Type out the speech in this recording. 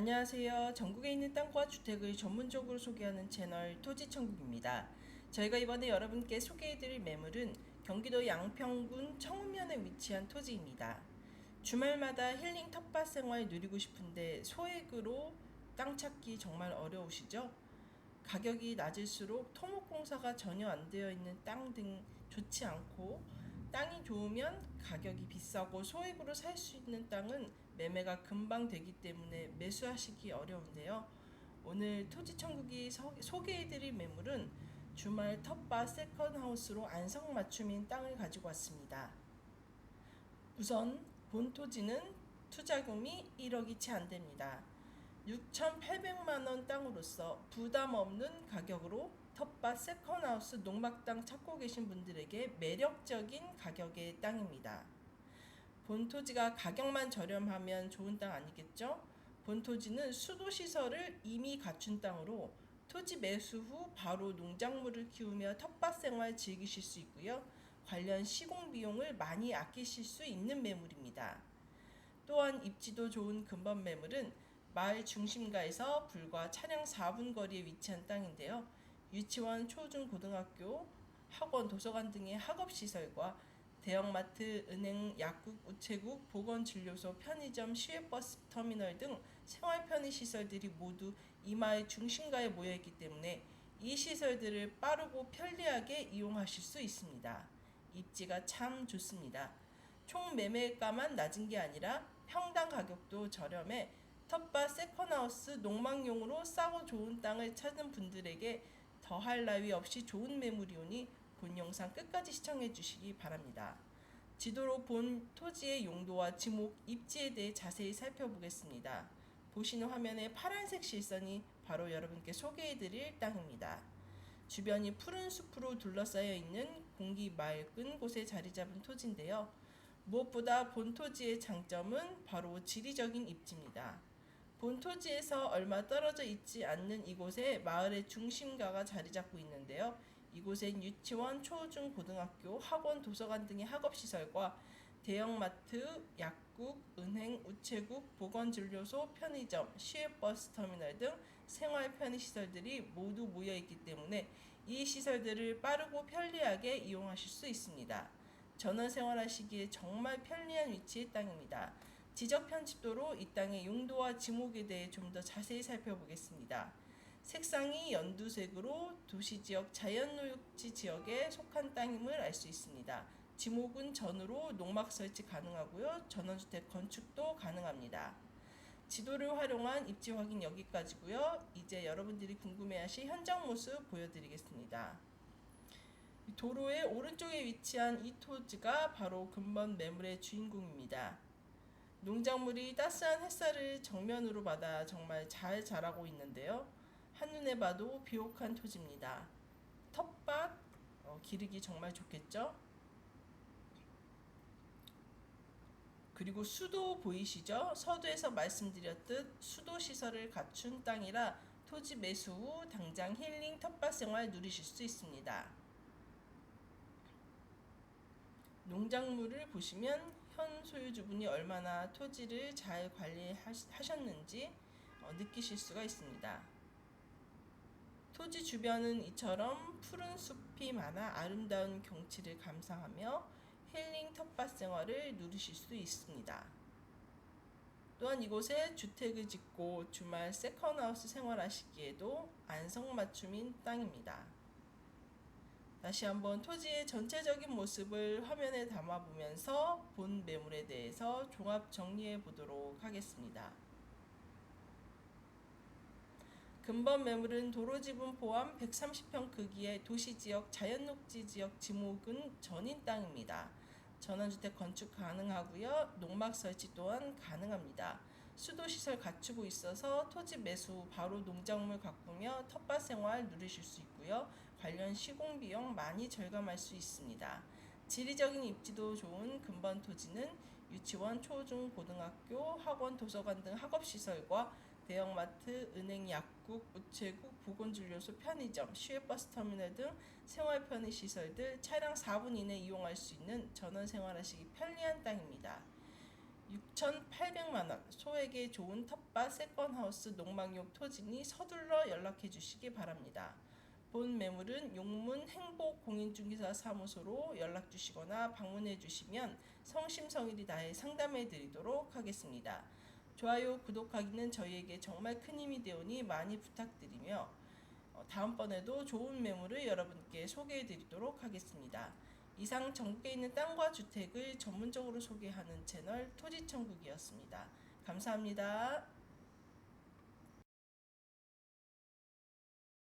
안녕하세요. 전국에 있는 땅과 주택을 전문적으로 소개하는 채널 토지천국입니다. 저희가 이번에 여러분께 소개해드릴 매물은 경기도 양평군 청운면에 위치한 토지입니다. 주말마다 힐링 텃밭 생활 누리고 싶은데 소액으로 땅 찾기 정말 어려우시죠? 가격이 낮을수록 토목공사가 전혀 안 되어 있는 땅 등 좋지 않고 땅이 좋으면 가격이 비싸고 소액으로 살 수 있는 땅은 매매가 금방 되기 때문에 매수하시기 어려운데요. 오늘 토지천국이 서- 소개해드릴 매물은 주말 텃밭 세컨하우스로 안성맞춤인 땅을 가지고 왔습니다. 우선 본 토지는 투자금이 1억이 채 안 됩니다. 6,800만 원 땅으로서 부담 없는 가격으로 텃밭 세컨하우스 농막 땅 찾고 계신 분들에게 매력적인 가격의 땅입니다. 본 토지가 가격만 저렴하면 좋은 땅 아니겠죠? 본 토지는 수도 시설을 이미 갖춘 땅으로 토지 매수 후 바로 농작물을 키우며 텃밭 생활 즐기실 수 있고요. 관련 시공 비용을 많이 아끼실 수 있는 매물입니다. 또한 입지도 좋은 근본 매물은 마을 중심가에서 불과 차량 4분 거리에 위치한 땅인데요. 유치원, 초중, 고등학교, 학원, 도서관 등의 학업시설과 대형마트, 은행, 약국, 우체국, 보건진료소, 편의점, 시외버스 터미널 등 생활 편의 시설들이 모두 이 마을 중심가에 모여 있기 때문에 이 시설들을 빠르고 편리하게 이용하실 수 있습니다. 입지가 참 좋습니다. 총 매매가만 낮은 게 아니라 평당 가격도 저렴해 텃밭 세컨하우스 농막용으로 싸고 좋은 땅을 찾는 분들에게 더할 나위 없이 좋은 매물이오니 본 영상 끝까지 시청해 주시기 바랍니다. 지도로 본 토지의 용도와 지목, 입지에 대해 자세히 살펴보겠습니다. 보시는 화면에 파란색 실선이 바로 여러분께 소개해 드릴 땅입니다. 주변이 푸른 숲으로 둘러싸여 있는 공기 맑은 곳에 자리 잡은 토지인데요. 무엇보다 본 토지의 장점은 바로 지리적인 입지입니다. 본 토지에서 얼마 떨어져 있지 않는 이곳에 마을의 중심가가 자리 잡고 있는데요. 이곳엔 유치원, 초중, 고등학교, 학원, 도서관 등의 학업시설과 대형마트, 약국, 은행, 우체국, 보건진료소, 편의점, 시외버스 터미널 등 생활 편의시설들이 모두 모여 있기 때문에 이 시설들을 빠르고 편리하게 이용하실 수 있습니다. 전원 생활하시기에 정말 편리한 위치의 땅입니다. 지적 편집도로 이 땅의 용도와 지목에 대해 좀 더 자세히 살펴보겠습니다. 색상이 연두색으로 도시 지역 자연노육지 지역에 속한 땅임을 알 수 있습니다. 지목은 전으로 농막 설치 가능하고요. 전원주택 건축도 가능합니다. 지도를 활용한 입지 확인 여기까지고요. 이제 여러분들이 궁금해하실 현장 모습 보여드리겠습니다. 도로의 오른쪽에 위치한 이 토지가 바로 근본 매물의 주인공입니다. 농작물이 따스한 햇살을 정면으로 받아 정말 잘 자라고 있는데요. 한눈에 봐도 비옥한 토지입니다. 텃밭 어, 기르기 정말 좋겠죠? 그리고 수도 보이시죠? 서두에서 말씀드렸듯 수도 시설을 갖춘 땅이라 토지 매수 후 당장 힐링 텃밭 생활 누리실 수 있습니다. 농작물을 보시면 현 소유주분이 얼마나 토지를 잘 관리하셨는지 어, 느끼실 수가 있습니다. 토지 주변은 이처럼 푸른 숲이 많아 아름다운 경치를 감상하며 힐링 텃밭 생활을 누리실 수 있습니다. 또한 이곳에 주택을 짓고 주말 세컨하우스 생활하시기에도 안성맞춤인 땅입니다. 다시 한번 토지의 전체적인 모습을 화면에 담아보면서 본 매물에 대해서 종합 정리해 보도록 하겠습니다. 근본 매물은 도로 지분 포함 130평 크기의 도시지역 자연녹지 지역 지목은 전인 땅입니다. 전원주택 건축 가능하고요. 농막 설치 또한 가능합니다. 수도시설 갖추고 있어서 토지 매수 바로 농작물 가꾸며 텃밭 생활 누리실 수 있고요. 관련 시공 비용 많이 절감할 수 있습니다. 지리적인 입지도 좋은 근본 토지는 유치원, 초중, 고등학교, 학원, 도서관 등 학업시설과 대형마트, 은행, 약국, 우체국, 보건진료소, 편의점, 시외버스 터미널 등 생활 편의 시설들 차량 4분 이내 이용할 수 있는 전원 생활하시기 편리한 땅입니다. 6,800만 원 소액의 좋은 텃밭 세컨하우스 농막용 토지니 서둘러 연락해 주시기 바랍니다. 본 매물은 용문 행복 공인중개사 사무소로 연락 주시거나 방문해 주시면 성심성의를 다해 상담해 드리도록 하겠습니다. 좋아요, 구독하기는 저희에게 정말 큰 힘이 되오니 많이 부탁드리며 어, 다음번에도 좋은 매물을 여러분께 소개해 드리도록 하겠습니다. 이상 전국에 있는 땅과 주택을 전문적으로 소개하는 채널 토지천국이었습니다. 감사합니다.